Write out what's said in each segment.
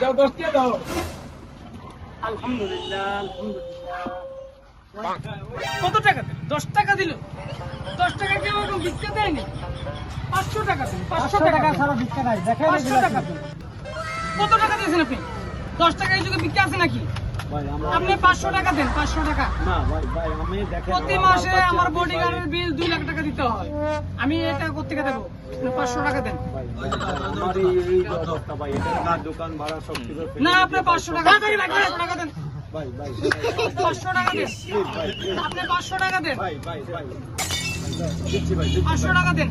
দাও দশ দাও। আলহামদুলিল্লাহ আলহামদুলিল্লাহ। কত টাকা দিল? দশ টাকা দিল? দশ টাকা কেউ এখন ভিক্ষা দেয়নি? পাঁচশো টাকা দিন পাঁচশো টাকা সারা ভিক্ষা নাই দেখেন পাঁচশো টাকা কত টাকা দিয়েছেন আপনি? দশ টাকা এই যুগে বিক্রি আছে নাকি আপনি পাঁচশো টাকা দেন পাঁচশো টাকা প্রতি মাসে আমার বডিগার্ডের বিল দুই লাখ টাকা দিতে হয় আমি এটা কোথেকে দেবো পাঁচশো টাকা দেন না আপনি পাঁচশো টাকা পাঁচশো টাকা দেন পাঁচশো দেন আপনি পাঁচশো টাকা দেন পাঁচশো টাকা দেন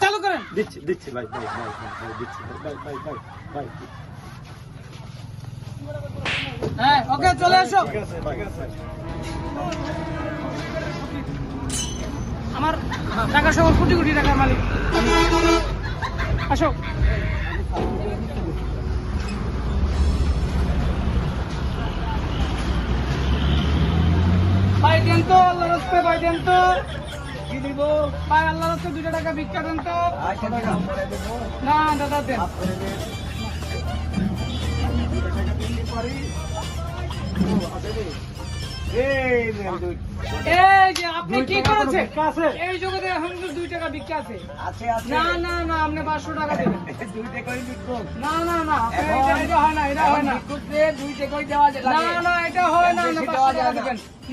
চালু করেন দিচ্ছি দিচ্ছি ভাই ভাই ভাই ভাই দিচ্ছি ভাই ভাই ভাই ভাই হ্যাঁ ওকে চলে এসো আমার টাকা সহ কোটি কোটি টাকার মালিক। আসো। ভাই দেন তো আল্লাহ রাস্তে ভাই দেন তো। কি দিব? ভাই আল্লাহ রাস্তে দুটো টাকা ভিক্ষা দেন তো। না দাদা দেন।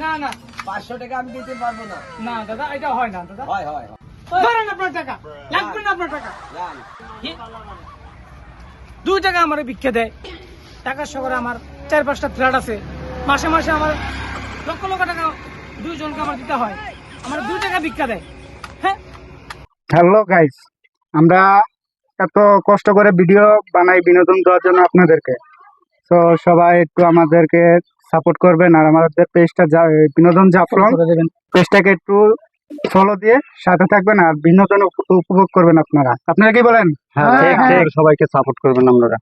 না না পাঁচশো টাকা আমি দিতে পারব না। না দাদা এটা হয় না দাদা। হয় হয় হয়। ধরেন আপনার টাকা। লাগবে না আপনার টাকা। দুই টাকা আমার ভিক্ষা দেয়। টাকার শহরে আমার চার পাঁচটা ফ্ল্যাট আছে। মাসে মাসে আমার লক্ষ লক্ষ টাকা দুইজনকে আমার দিতে হয়। আমার দুই টাকা ভিক্ষা দেয়। হ্যাঁ? হ্যালো গাইস আমরা এত কষ্ট করে ভিডিও বানাই বিনোদন দেওয়ার জন্য আপনাদেরকে। তো সবাই একটু আমাদেরকে সাপোর্ট করবেন আর আমাদের পেজটা বিনোদন জাফলং পেজটাকে একটু ফলো দিয়ে সাথে থাকবেন আর বিনোদন উপভোগ করবেন আপনারা। আপনারা কি বলেন? হ্যাঁ ঠিক ঠিক। সবাইকে সাপোর্ট করবেন আপনারা।